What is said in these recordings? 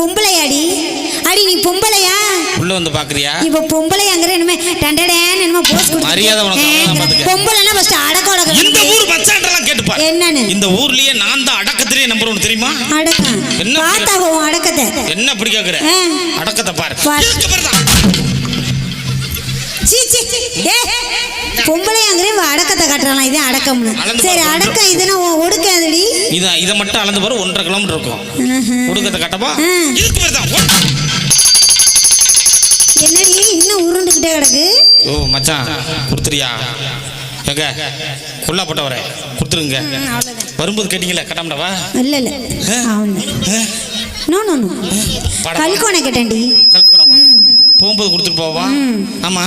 பொம்பளையாடி. அடி நீ பொம்பளையா? உள்ள வந்து பாக்குறியா? இப்ப பொம்பளையாங்கிற என்னமே டண்டடேன்னு என்னமோ போஸ் கொடுத்து மரியாதை உனக்கு. பொம்பளைனா ஃபர்ஸ்ட் அடக்க இந்த உடக்க ஊர் பச்சாண்டெல்லாம் கேட்டுப்பா என்னன்னு? இந்த ஊர்லயே நான் தான் அடக்கத்திலேயே நம்பர் ஒன்று தெரியுமா? அடக்கம்? என்ன பார்த்தா உன் அடக்கத்தை. என்ன அப்படி கேக்குற. அடக்கத்தை பாரு. பாரு. சீ சீ. ஏ இவ அடக்கத்தை காட்டுறான் இதே அடக்கம்னு. அளந்து சரி பாரு. அடக்கம் இதுன்னா உன் ஒடுக்காதடி. இதை இதை மட்டும் அளந்து பாரு ஒன்றரை கிலோமீட்டர் இருக்கும். ஒடுக்கத்தை கட்டப்பா ஆ. இதுக்கு பேர் தான் என்னடி இன்னும் உருண்டுகிட்டே கிடக்கு? ஓ மச்சான் கொடுத்துறியா எங்க கொல்லாப்பட்டவரே கொடுத்துருங்க. வரும்போது கேட்டீங்களே கட்டாமடவா? இல்ல இல்ல. No no no? கல்கோனை கேட்டேன்டி. கல்குணமா? போகும்போது கொடுத்துட்டு போவா? ஆமா.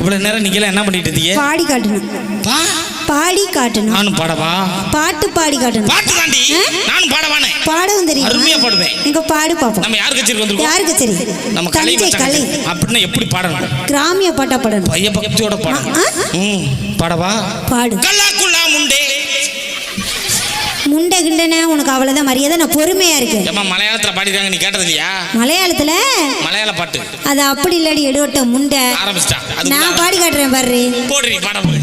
இவ்வளவு நேரம் நீங்க என்ன பண்ணிட்டு இருந்தீங்க பாடி காட்டணும். பா. பாடி காட்டணும். நானும் பாடவா? பாட்டு பாடி காட்டணும். பாட்டு தாண்டி. நானும் பாடவானே. பாடவும் தெரியும்? அருமையா பாடுவேன். இங்க பாடு பாப்போம். நம்ம யார் கட்சிக்கு வந்திருக்கோம்? யாருக்கு சரி நம்ம கலை கலை. கட்சி. அப்படின்னா எப்படி பாடணும்? கிராமிய பாட்டா பாடணும். பைய பக்தியோட பாடணும். பாடவா? பாடு. கல்லாக்குள்ளா முண்டே கிண்டன உனக்கு அவ்வளவுதான் மரியாதை நான் பொறுமையா இருக்கேன். ஏமா மலையாளத்துல பாடிருக்காங்க நீ கேட்டது இல்லையா? மலையாளத்துல? மலையாள பாட்டு. அது அப்படி இல்லடி எடுவட்ட முண்டை. ஆரம்பிச்சிட்டா அது நான் பாடி காட்டுறேன் பாரு. போடுறீ பாட போடு.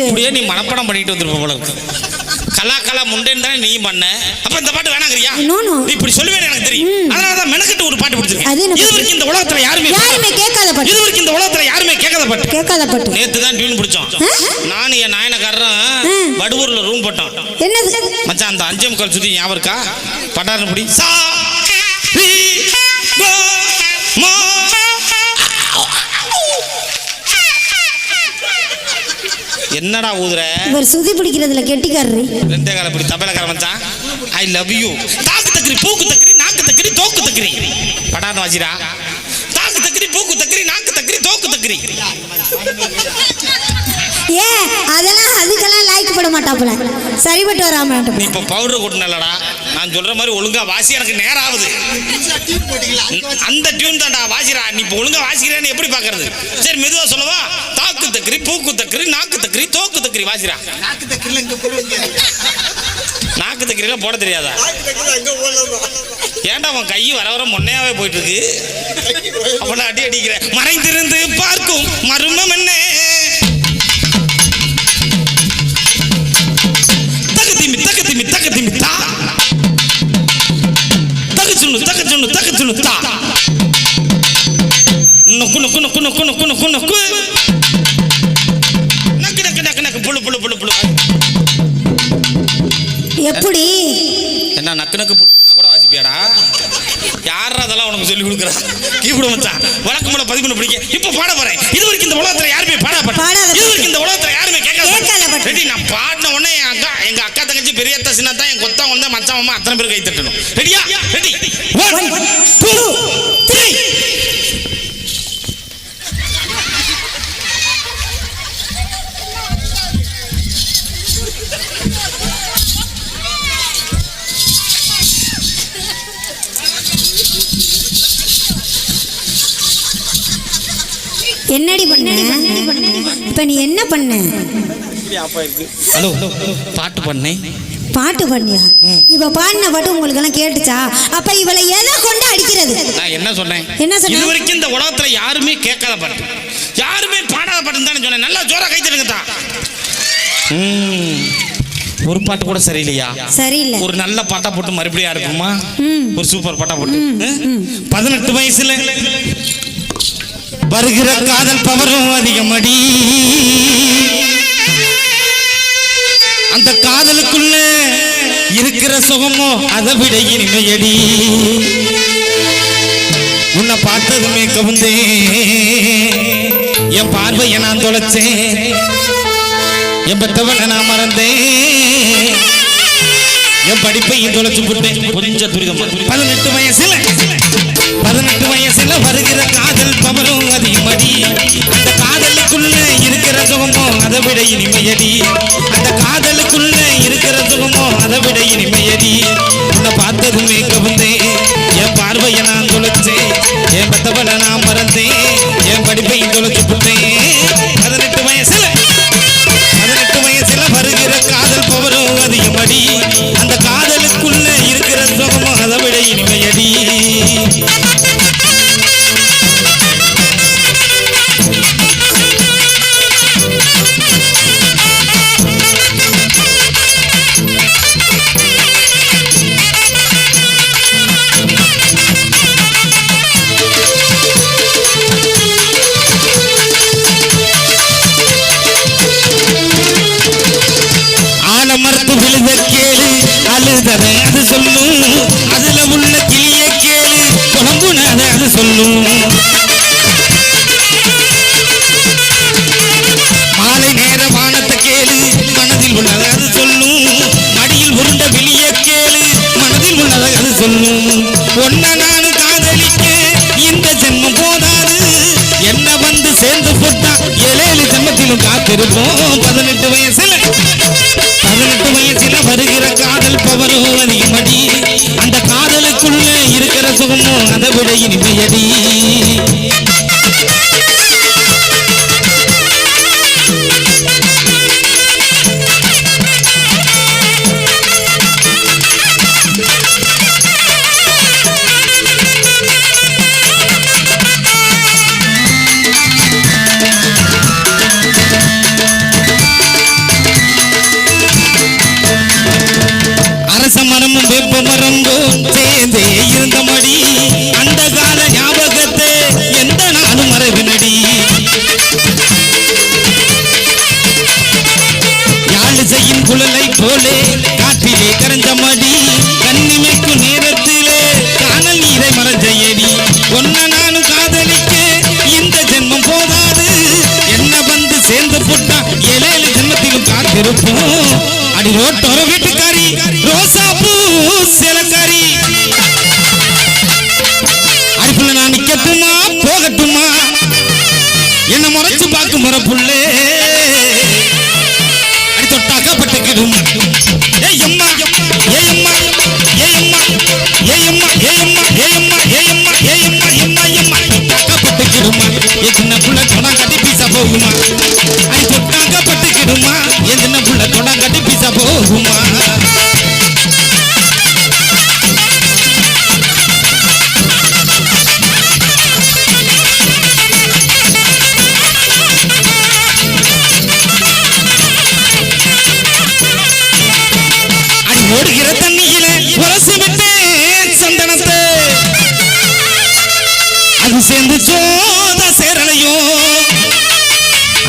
எப்படியோ நீ மனப்படம் பண்ணிட்டு வந்துருப்ப போல இருக்கு. கலா கலா முண்டேன்னு தானே நீ பண்ண. அப்ப இந்த பாட்டு வேணாங்கிறியா. நீ இப்படி சொல்லுவேன் எனக்கு தெரியும். அதனால தான் மெனக்கட்டு ஒரு பாட்டு பிடிச்சிருக்கேன். அது என்ன இது வரைக்கும் இந்த உலகத்துல யாருமே யாருமே கேட்காத இது பாட்டு. வரைக்கும் இந்த உலகத்துல யாருமே கேட்காத பாட்டு. கேட்காத பாட்டு. நேத்து தான் டியூன் பிடிச்சோம். நானும் என் நாயனக்காரரும் வடுவூர்ல ரூம் போட்டோம். என்னது? மச்சான் அந்த அஞ்சே முக்கால் சுத்தி ஞாபகம் இருக்கா? பட்டாரம் பிடி சா என்னடா ஊதுற? இவர் சுதி பிடிக்கிறதுல கெட்டிக்காரரு. ரெண்டே கால இப்படி தபையில மச்சான். ஐ லவ் யூ தாக்கு தக்கரி பூக்கு தக்கரி நாக்கு தக்கரி தோக்கு தக்கரி. படான்னு வாசிடா தாக்கு தக்கரி பூக்கு தக்கரி நாக்கு தக்கரி தோக்கு தக்கரி. ஏ அதெல்லாம் அதுக்கெல்லாம் லைக் போட மாட்டாப்புல. சரிபட்டு வராம நீ இப்போ பவுடர் கொட்டினலடா நான் சொல்ற மாதிரி ஒழுங்கா வாசி எனக்கு நேரம் ஆகுது. அந்த டியூன் தான்டா வாசிடா. நீ இப்போ ஒழுங்கா வாசிக்கிறேன்னு எப்படி பார்க்கறது சரி மெதுவா சொல்லவா? தாக்கு தக்கரி பூக்கு தக்கரி நாக்கு தக்கரி தோக்கு தக்கரி வாசிடா. நாக்கு தக்கரிலாம் போட தெரியாதா? ஏன்டா அவன் கை வர வர முன்னையாவே போயிட்டு இருக்கு? அவனை அடி அடிக்கிற மறைந்திருந்து பார்க்கும் மர்மம் என்ன? நொக்கு நொக்கு நொக்கு நொக்கு நொக்கு நொக்கு நொக்கு நக்கு நக்கு நக்கு நக்கு புழு புழு புழு புழு. எப்படி? என்ன நக்கு நக்கு புழு புழுனா கூட வாசிப்பியாடா? யாரா அதெல்லாம் உனக்கு சொல்லி கொடுக்குறா? கீப்பிடு மச்சான். வழக்கம் போல பதிவு பண்ண பிடிக்க. இப்போ பாட போறேன். இது வரைக்கும் இந்த உலகத்துல யாருமே பாடாப்பட்ட இது வரைக்கும் இந்த உலகத்துல யாருமே கேட்காத. ரெடி நான் பாடின உடனே என் அக்கா எங்க அக்கா தங்கச்சி பெரிய அத்தா சின்னத்தா என் கொத்தா வந்தா மச்சான் அம்மா அத்தனை பேர் கை தட்டணும். ரெடியா? ரெடி. ஒன் டூ த்ரீ என்னடி பண்ண? இப்ப நீ என்ன பண்ண? ஹலோ பாட்டு பண்ணேன் பாட்டு பண்ணியா? இவ பாடின பாட்டு உங்களுக்கு எல்லாம் கேட்டுச்சா? அப்ப இவளை எதை கொண்டு அடிக்கிறது? நான் என்ன சொன்னேன்? என்ன சொன்ன? இது வரைக்கும் இந்த உலகத்துல யாருமே கேட்காத பாட்டு. யாருமே பாடாத பாட்டு தானே சொன்னேன். நல்லா ஜோரா கை தான் ஒரு பாட்டு கூட சரியில்லையா? சரியில்லை. ஒரு நல்ல பாட்டா போட்டு மறுபடியும் இருக்குமா. ஒரு சூப்பர் பாட்டா போட்டு? பதினெட்டு வயசுல வருகிற காதல் பவரும் அதிகமடி. அந்த காதலுக்குள்ள இருக்கிற சுகமோ அதை விட இனிமையடி. உன்னை பார்த்ததுமே கவுந்தேன் என் பார்வையை நான் தொலைச்சேன். என் பெத்தவனை நான் மறந்தேன். என் படிப்பையும் தொலைச்சு போட்டேன் கொஞ்சம் துரிதம். பதினெட்டு வயசுல பதினெட்டு வயசுல வருகிற காதல் பவரும் அதிகமடி. அந்த காதலுக்குள்ள விட இனிமையடி. அந்த காதலுக்குள்ள இருக்கிற சுகமோ அதை விட இனிமையடி. ஜென்மத்திலும் பதினெட்டு வயசுல. பதினெட்டு வயசுல வருகிற காதல் பவரோ அதிகமடி அந்த காதலுக்குள்ள இருக்கிற சுகமோ அதை விட இனிமையடி. வேப்ப சேர்ந்தே இருந்த மடி அந்த கால ஞாபகத்தை எந்த நாளும் மறைவினடி. யாழ் செய்யும் குழலை போலே காற்றிலே கரைஞ்ச மடி கண்ணிமைக்கு நேரத்திலே காணல் நீரை மறைஞ்சையடி. ஒன்ன நானும் காதலிக்க இந்த ஜென்மம் போதாது. என்ன வந்து சேர்ந்து போட்டா ஏழேழு ஜென்மத்திலும் காத்திருப்போம். அடி ரோட்டோர வீட்டுக்காரி ரோசா பூ சில முறை புள்ளே. அடி தொட்டாக்க பட்டுக்கிடும் ஏய் அம்மா ஏய் அம்மா ஏய் அம்மா ஏய் அம்மா ஏய் அம்மா ஏய் அம்மா ஏய் அம்மா ஏய் அம்மா எம்மா எம்மா தொட்டாக்க பட்டுக்கிடுமா ஏ சின்ன புள்ள கட்டி பீசா போகுமா அது சேர்ந்து சோத சேரலையோ.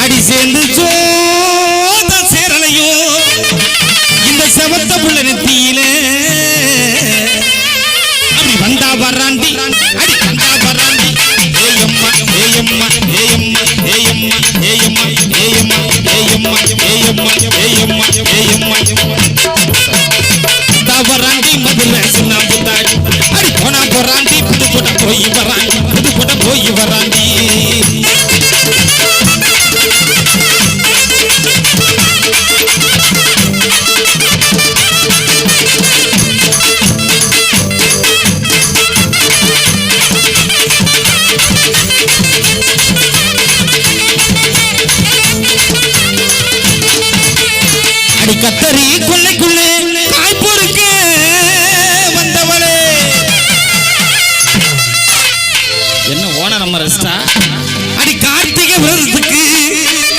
அடி சேர்ந்து சோத சேரலையோ. இந்த செவத்த புள்ள நெத்தியில. அப்படி வந்தா வர்றாண்டி. அடி வந்தா வர்றாண்டி. ஏயம்மா ஏயம்மா ஏயம்மா ஏயம்மா ஏயம்மா ஏயம்மா ஏயம்மா ஏயம்மா ஏயம்மா ஏயம்மா. வராண்டி மதுரை சின்ன புத்தாடி அடி போனா போறாண்டி புது போட்டா போய் வராண்டி கத்தரி கொள்ளைக்குள்ளே காய் பொறுக்க வந்தவளே. என்ன ஓனர் நம்ம ரெஸ்டா அடி கார்த்திகை விரதத்துக்கு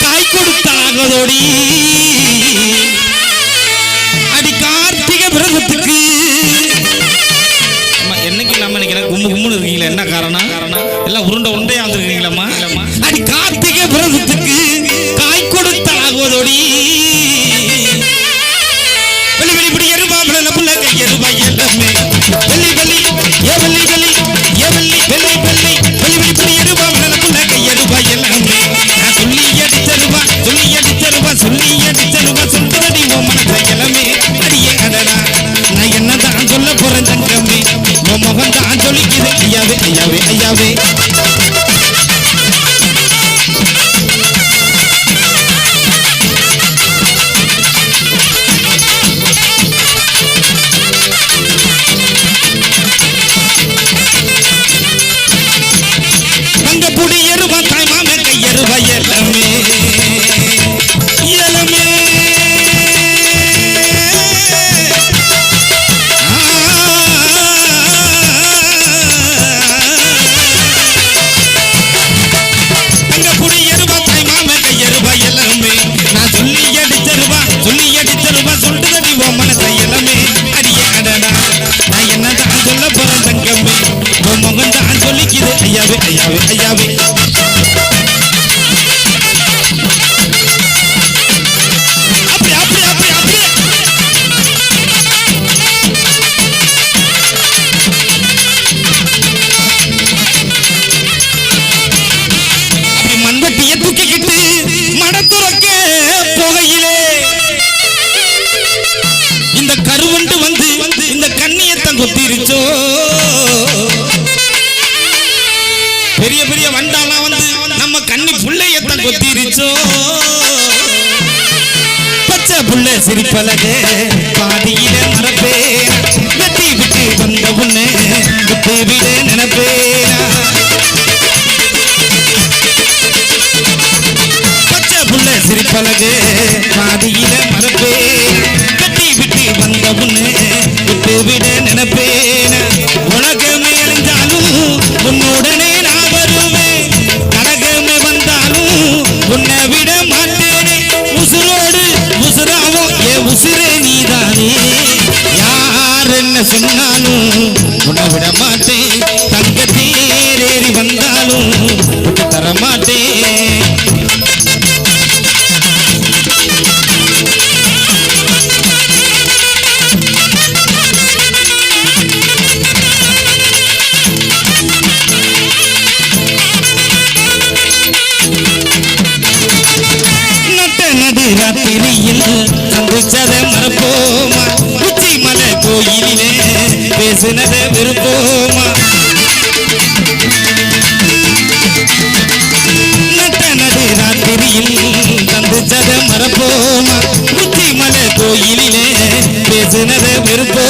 காய் கொடுத்தாகதோடி. அடி கார்த்திகை விரதத்துக்கு அம்மா, என்னைக்கு இல்லாம நினைக்கிறேன் கும்பு கும்புன்னு இருக்கீங்களா? என்ன காரணம்? எல்லாம் உருண்டை உருண்டையா வந்துருக்கீங்களம்மா? அடி கார்த்திகை விரதத்துக்கு காய் கொடுத்தாகுவதோடி Hey, பச்சை புள்ள சிரிப்பலகு பாதியில மறப்பே. வெட்டி விட்டு வந்த உன்னு விட்டு விட நினைப்பேனா பச்சை புள்ள சிரிப்பலகு பாதியில மறப்பே. வெட்டி விட்டு வந்த உன்னு விட்டு விட பேசினதை விரும்புமா நட்டனது ராத்திரியில் தந்துச்சதை மறப்போமா? உச்சிமலை கோயிலிலே பேசினதை விரும்போ